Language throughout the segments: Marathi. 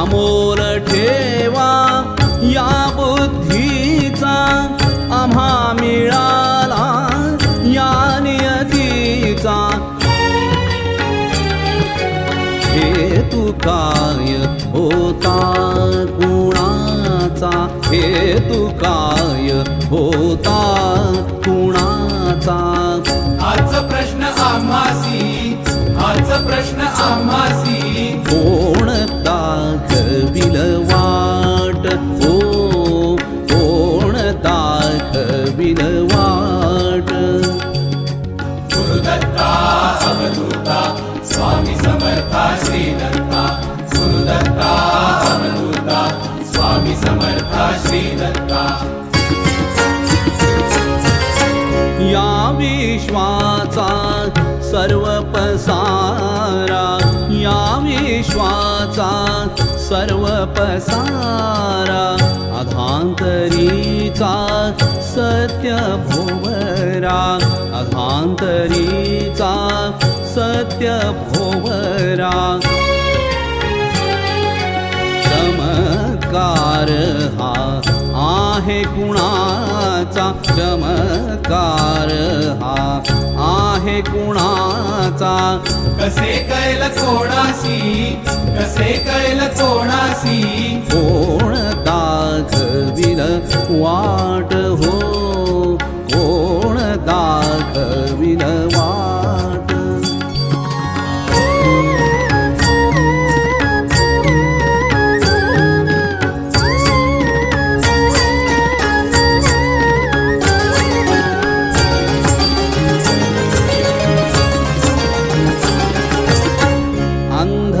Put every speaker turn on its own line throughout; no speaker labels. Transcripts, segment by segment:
अमोल ठेवा या बुद्धीचा आम्हा मिळाला या नियतीचा. हेतू काय होता कुणाचा हेतू काय होता
गुरुदत्ता अवधूता स्वामी समर्था श्री दत्ता गुरुदत्ता अवधूता स्वामी समर्था श्री दत्ता
या विश्वाचा सर्व पसारा या विश्वाचा सर्व पसारा भोवरा अधांतरीचा सत्य भोवरा चमत्कार हा आहे कुणाचा? चमत्कार हा आहे कुणाचा?
कसे कैल कोणासी कसे कैल कोणासी
कोण वाट.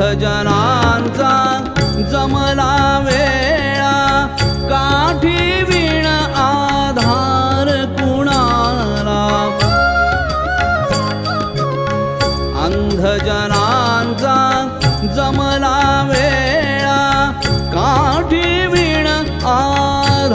अंधजनांचा जमला वेळ